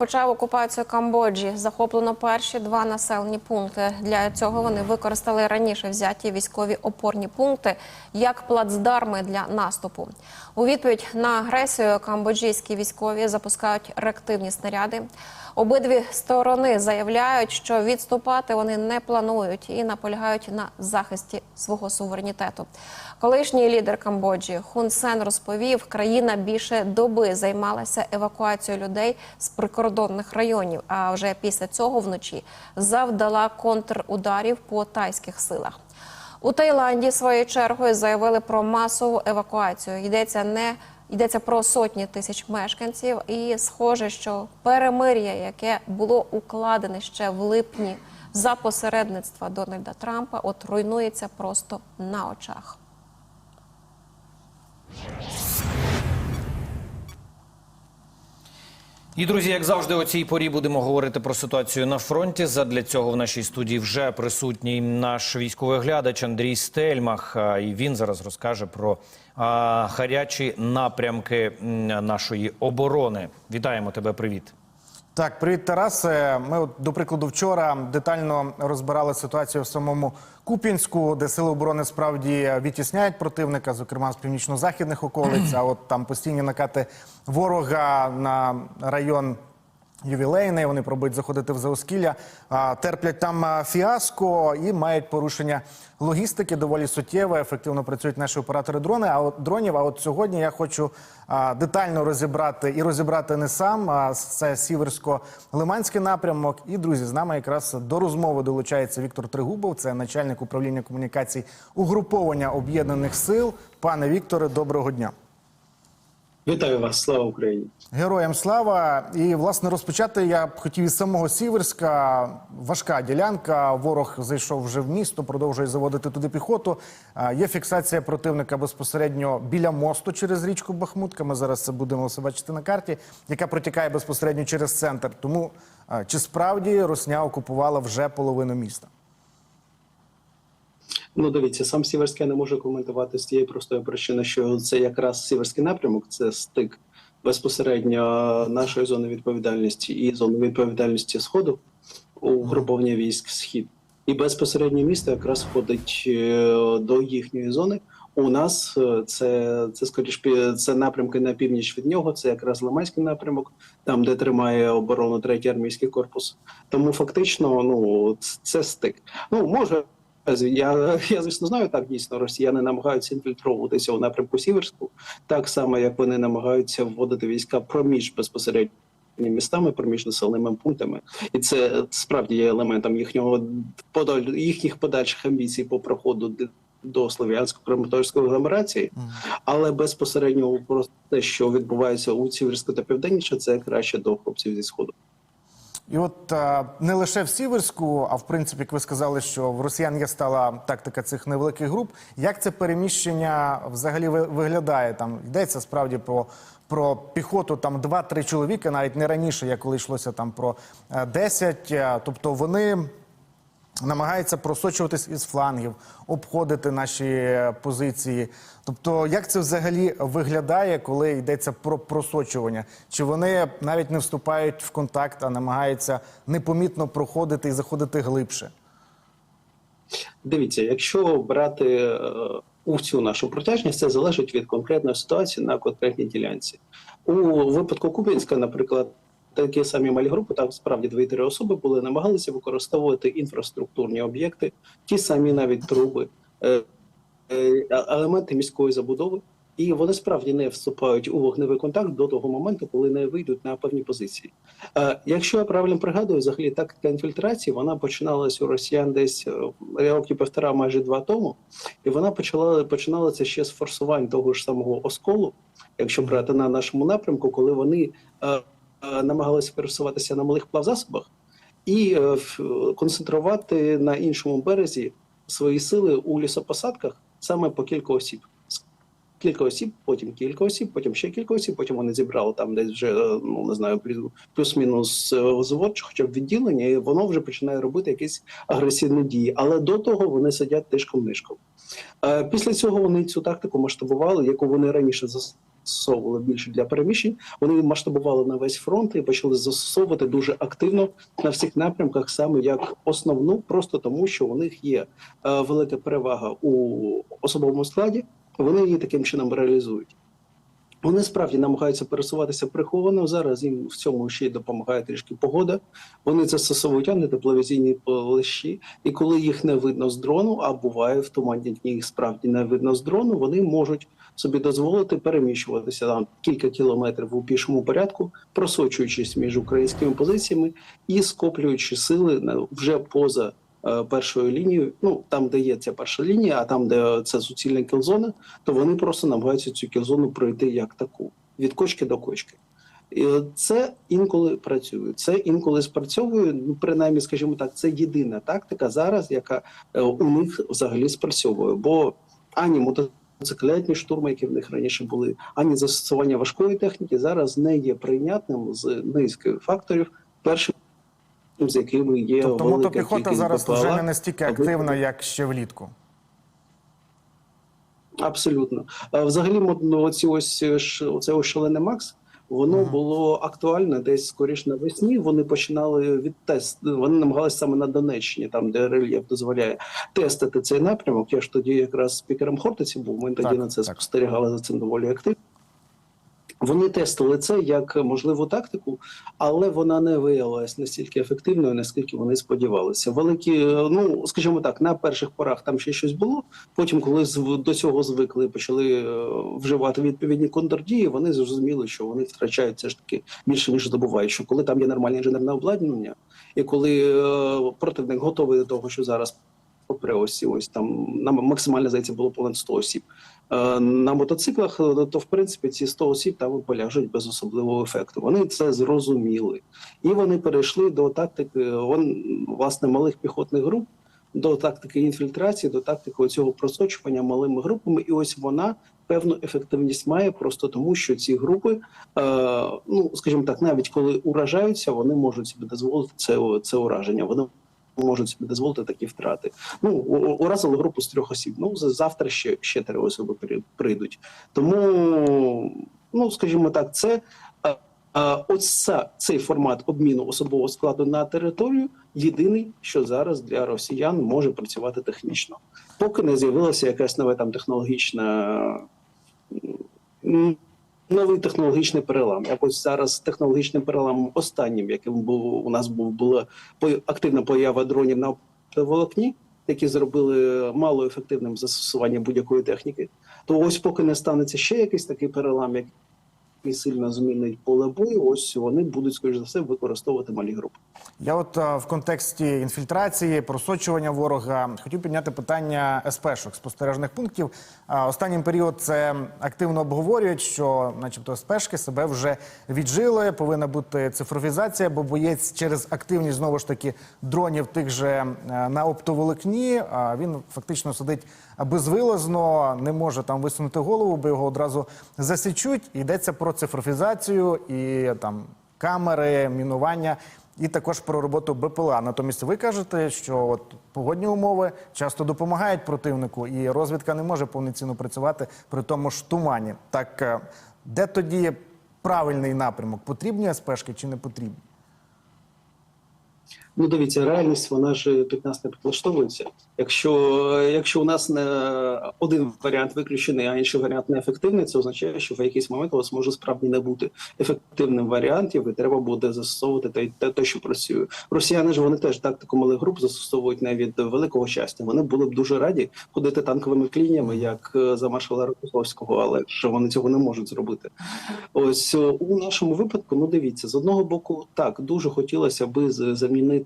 Почав окупацію Камбоджі. Захоплено перші два населені пункти. Для цього вони використали раніше взяті військові опорні пункти як плацдарми для наступу. У відповідь на агресію камбоджійські військові запускають реактивні снаряди. Обидві сторони заявляють, що відступати вони не планують і наполягають на захисті свого суверенітету. Колишній лідер Камбоджі Хун Сен розповів, країна більше доби займалася евакуацією людей з прикордонних районів. А вже після цього вночі завдала контрударів по тайських силах. У Таїланді своєю чергою заявили про масову евакуацію. Йдеться не йдеться про сотні тисяч мешканців, і схоже, що перемир'я, яке було укладене ще в липні за посередництва Дональда Трампа, от руйнується просто на очах. І друзі, як завжди, о цій порі будемо говорити про ситуацію на фронті. Задля цього в нашій студії вже присутній наш військовий глядач Андрій Стельмах. І він зараз розкаже про а, гарячі напрямки нашої оборони. Вітаємо тебе. Привіт. Так, привіт, Тарасе. Ми, от, до прикладу, вчора детально розбирали ситуацію в самому Куп'янську, де сили оборони справді відтісняють противника, зокрема з північно-західних околиць. А от там постійні накати ворога на район. Ювілейний, вони пробують заходити в Заоскілля, терплять там фіаско і мають порушення логістики доволі суттєве. Ефективно працюють наші оператори дрони. А от дронів. А от сьогодні я хочу детально розібрати і розібрати не сам. А це сіверсько-лиманський напрямок. І друзі, з нами якраз до розмови долучається Віктор Тригубов, це начальник управління комунікацій угруповання об'єднаних сил. Пане Вікторе, доброго дня. Вітаю вас, слава Україні! Героям слава! І власне розпочати я б хотів із самого Сіверська. Важка ділянка. Ворог зайшов вже в місто, продовжує заводити туди піхоту. Є фіксація противника безпосередньо біля мосту через річку Бахмутка. Ми зараз це будемо все бачити на карті, яка протікає безпосередньо через центр. Тому чи справді Росня окупувала вже половину міста? Ну, дивіться, сам Сіверський не може коментувати з тієї простої причини, що це якраз Сіверський напрямок, це стик безпосередньо нашої зони відповідальності і зони відповідальності Сходу у груповання військ Схід. І безпосередньо місто якраз входить е, до їхньої зони. У нас е, це це скоріш це напрямки на північ від нього. Це якраз Лиманський напрямок, там де тримає оборону третій армійський корпус. Тому фактично, ну це стик. Ну може. Я, я звісно знаю, так дійсно росіяни намагаються інфільтровуватися у напрямку Сіверську, так само як вони намагаються вводити війська проміж безпосередньо містами, проміж населеними пунктами, і це справді є елементом їхнього їхніх подальших амбіцій по проходу до слов'янсько-краматорської агломерації, але безпосередньо про те, що відбувається у Сіверську та південніше, це краще до хлопців зі сходу. І от е, не лише в Сіверську, а в принципі, як ви сказали, що в росіян є стала тактика цих невеликих груп. Як це переміщення взагалі ви- виглядає? Там йдеться справді про, про піхоту там 2-3 чоловіка, навіть не раніше, як коли йшлося там про десять, 10. Е, Тобто вони намагаються просочуватись із флангів, обходити наші е, позиції. Тобто, як це взагалі виглядає, коли йдеться про просочування? Чи вони навіть не вступають в контакт, а намагаються непомітно проходити і заходити глибше? Дивіться, якщо брати е, у цю нашу протяжність, це залежить від конкретної ситуації на конкретній ділянці. У випадку Куп'янська, наприклад, такі самі малі групи, там справді дві-три особи були, намагалися використовувати інфраструктурні об'єкти, ті самі навіть труби, е, е, елементи міської забудови. І вони справді не вступають у вогневий контакт до того моменту, коли не вийдуть на певні позиції. Е, якщо я правильно пригадую, взагалі тактика інфільтрації вона починалась у росіян десь років півтора, майже два тому, і вона почала починалася ще з форсувань того ж самого осколу, якщо брати на нашому напрямку, коли вони намагалися пересуватися на малих плавзасобах і е, концентрувати на іншому березі свої сили у лісопосадках саме по кілька осіб. Кілька осіб, потім кілька осіб, потім ще кілька осіб, потім вони зібрали там десь вже е, ну не знаю, плюс- плюс-мінус е, взвод, чи хоча б відділення, і воно вже починає робити якісь агресивні дії. Але до того вони сидять тишком нишком. Е, Після цього вони цю тактику масштабували, яку вони раніше зас- застосовували більше для переміщень. Вони масштабували на весь фронт і почали застосовувати дуже активно на всіх напрямках, саме як основну, просто тому, що у них є е, велика перевага у особовому складі. Вони її таким чином реалізують. Вони справді намагаються пересуватися приховано. Зараз їм в цьому ще й допомагає трішки погода. Вони застосовують антитепловізійні лищі, і коли їх не видно з дрону, а буває в туманні дні їх справді не видно з дрону, вони можуть собі дозволити переміщуватися там кілька кілометрів у пішому порядку, просочуючись між українськими позиціями і скоплюючи сили вже поза е, першою лінією. Ну там, де є ця перша лінія, а там, де це суцільна кілзона, то вони просто намагаються цю кілзону пройти як таку від кочки до кочки. І це інколи працює, це інколи спрацьовує. Ну, принаймні, скажімо так, це єдина тактика зараз, яка е, у них взагалі спрацьовує. Бо ані мотоциклетні штурми, які в них раніше були, ані застосування важкої техніки зараз не є прийнятним з низки факторів. Першим з якими є Тобто мотопіхота зараз БПЛА, вже не настільки активна, як ще влітку. Абсолютно. Взагалі, ну, оці ось е, оце ось шалене Макс. Воно було актуальне десь скоріш навесні. Вони починали від тест. Вони намагалися саме на Донеччині, там де рельєф дозволяє тестити цей напрямок. Я ж тоді якраз спікером Хортиці був. Ми тоді Так, на це так. спостерігали за цим доволі активно. Вони тестили це як можливу тактику, але вона не виявилась настільки ефективною, наскільки вони сподівалися. Великі, ну скажімо так, на перших порах там ще щось було. Потім, коли до цього звикли, почали е, вживати відповідні контрдії, вони зрозуміли, що вони втрачають все ж таки більше ніж здобувають. Що коли там є нормальне інженерне обладнання, і коли е, противник готовий до того, що зараз попри ось ці ось там нам максимально здається було понад 100 осіб. Е, На мотоциклах, е, то в принципі ці 100 осіб там поляжуть без особливого ефекту. Вони це зрозуміли, і вони перейшли до тактики он, власне малих піхотних груп, до тактики інфільтрації, до тактики цього просочування малими групами. І ось вона певну ефективність має просто тому, що ці групи, е, ну скажімо так, навіть коли уражаються, вони можуть собі дозволити це, це ураження. Вони можуть собі дозволити такі втрати. Ну уразили групу з трьох осіб. Ну завтра ще ще три особи прийдуть. Тому, ну скажімо так, це ось цей формат обміну особового складу на територію єдиний, що зараз для росіян може працювати технічно, поки не з'явилася якась нова там технологічна. Новий технологічний перелам. Якось зараз технологічним переламом останнім, яким був у нас був була активна поява дронів на волокні, які зробили мало ефективним застосування будь-якої техніки. То ось поки не станеться ще якийсь такий перелам, який сильно змінить поле бою, ось вони будуть скоріш за все використовувати малі групи. Я от в контексті інфільтрації, просочування ворога хотів підняти питання СПшок, спостережних пунктів. Останнім період це активно обговорюють, що, начебто, СПшки себе вже віджили. Повинна бути цифровізація, бо боєць через активність знову ж таки дронів тих же е, на оптоволокні. Він фактично сидить безвилазно, не може там висунути голову, бо його одразу засічуть. Йдеться про цифровізацію і там камери, мінування. І також про роботу БПЛА. Натомість ви кажете, що от погодні умови часто допомагають противнику, і розвідка не може повноцінно працювати при тому ж тумані. Так е, де тоді правильний напрямок? Потрібні СПшки чи не потрібні? Ну, дивіться, реальність вона ж під нас не підлаштовується. Якщо, якщо у нас не один варіант виключений, а інший варіант неефективний, це означає, що в якийсь момент у вас може справді не бути ефективним варіантів, і треба буде застосовувати те, те, те, що працює. Росіяни ж вони теж тактику малих груп застосовують не від великого щастя. Вони були б дуже раді ходити танковими клініями, як е, за маршала Рокославського, але що вони цього не можуть зробити. Ось е, у нашому випадку, ну дивіться, з одного боку, так дуже хотілося би з-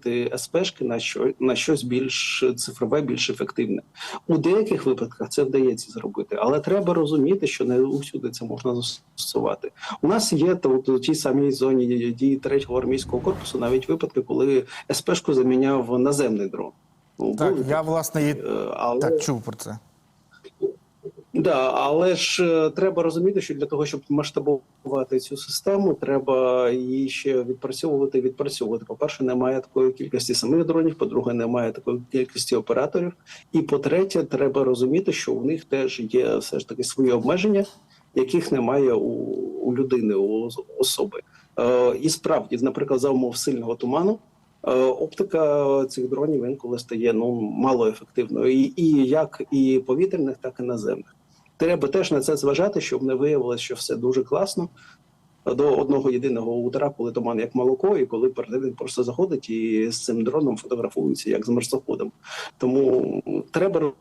замінити СПшки на що на щось більш цифрове, більш ефективне. У деяких випадках це вдається зробити, але треба розуміти, що не усюди це можна застосувати. У нас є то в тій самій зоні дії третього армійського корпусу, навіть випадки, коли СПшку заміняв наземний дрон. Ну, Так, був, я власне і е, але... так чув про це. Да, але ж е, треба розуміти, що для того, щоб масштабувати цю систему, треба її ще відпрацьовувати. Відпрацьовувати. По перше, немає такої кількості самих дронів. По-друге, немає такої кількості операторів. І по-третє, треба розуміти, що у них теж є все ж таки свої обмеження. яких немає у, у людини, у особи. Е, і справді, наприклад, за умов сильного туману. е, Оптика цих дронів інколи стає ну мало ефективною, і, і як і повітряних, так і наземних. Треба теж на це зважати, щоб не виявилося, що все дуже класно до одного єдиного удара, коли туман як молоко, і коли противник просто заходить і з цим дроном фотографується як з марсоходом. Тому треба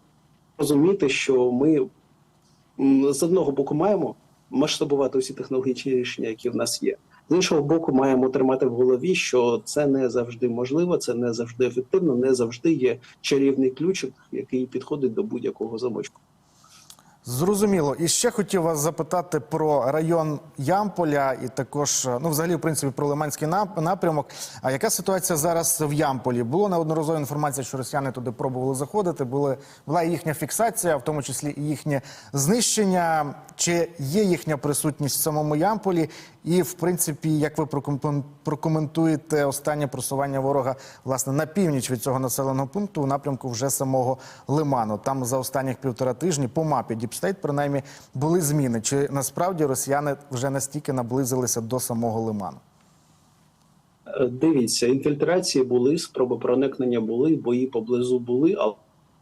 розуміти, що ми з одного боку маємо масштабувати усі технологічні рішення, які в нас є. З іншого боку, маємо тримати в голові, що це не завжди можливо, це не завжди ефективно, не завжди є чарівний ключик, який підходить до будь-якого замочку. Зрозуміло. І ще хотів вас запитати про район Ямполя і також, ну, взагалі, в принципі, про Лиманський напрямок. А яка ситуація зараз в Ямполі? Було неодноразова інформація, що росіяни туди пробували заходити. Були була їхня фіксація, в тому числі і їхнє знищення. Чи є їхня присутність в самому Ямполі? І, в принципі, як ви проком- прокоментуєте останнє просування ворога власне на північ від цього населеного пункту у напрямку вже самого Лиману? Там за останніх півтора тижні по мапі Діпстейт принаймні були зміни. Чи насправді росіяни вже настільки наблизилися до самого Лиману? Е, Дивіться, інфільтрації були, спроби проникнення були, бої поблизу були, але.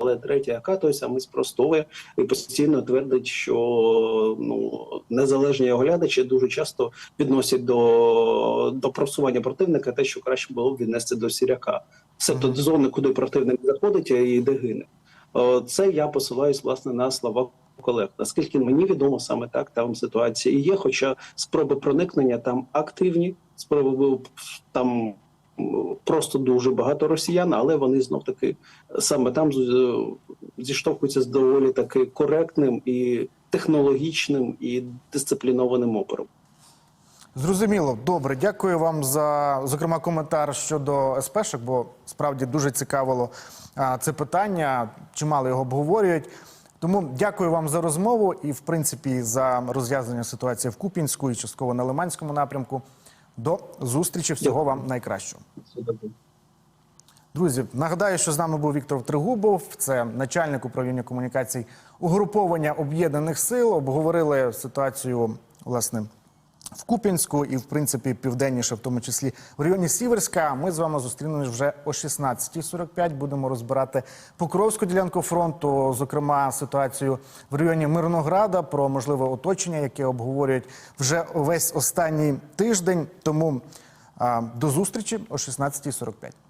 Але третя той самий спростовує і постійно твердить, що ну незалежні оглядачі дуже часто відносять до, до просування противника те, що краще було б віднести до сіряка. Себто до зони, куди противник заходить і де гине. Це я посилаюсь власне на слова колег. Наскільки мені відомо, саме так там ситуація і є. Хоча спроби проникнення там активні, спроби там просто дуже багато росіян, але вони знов таки саме там зіштовхуються з доволі таки коректним і технологічним і дисциплінованим опором. Зрозуміло, добре. Дякую вам за зокрема коментар щодо СПшок, бо справді дуже цікавило а, це питання. Чимало його обговорюють. Тому дякую вам за розмову і, в принципі, за розв'язання ситуації в Купінську і частково на Лиманському напрямку. До зустрічі. Всього вам найкращого. Друзі, нагадаю, що з нами був Віктор Тригубов, це начальник управління комунікацій угруповання об'єднаних сил. Обговорили ситуацію власне в Куп'янську і, в принципі, південніше, в тому числі в районі Сіверська. Ми з вами зустрінемось вже о 16.45. Будемо розбирати Покровську ділянку фронту, зокрема ситуацію в районі Мирнограда, про можливе оточення, яке обговорюють вже весь останній тиждень. Тому а, до зустрічі о 16.45.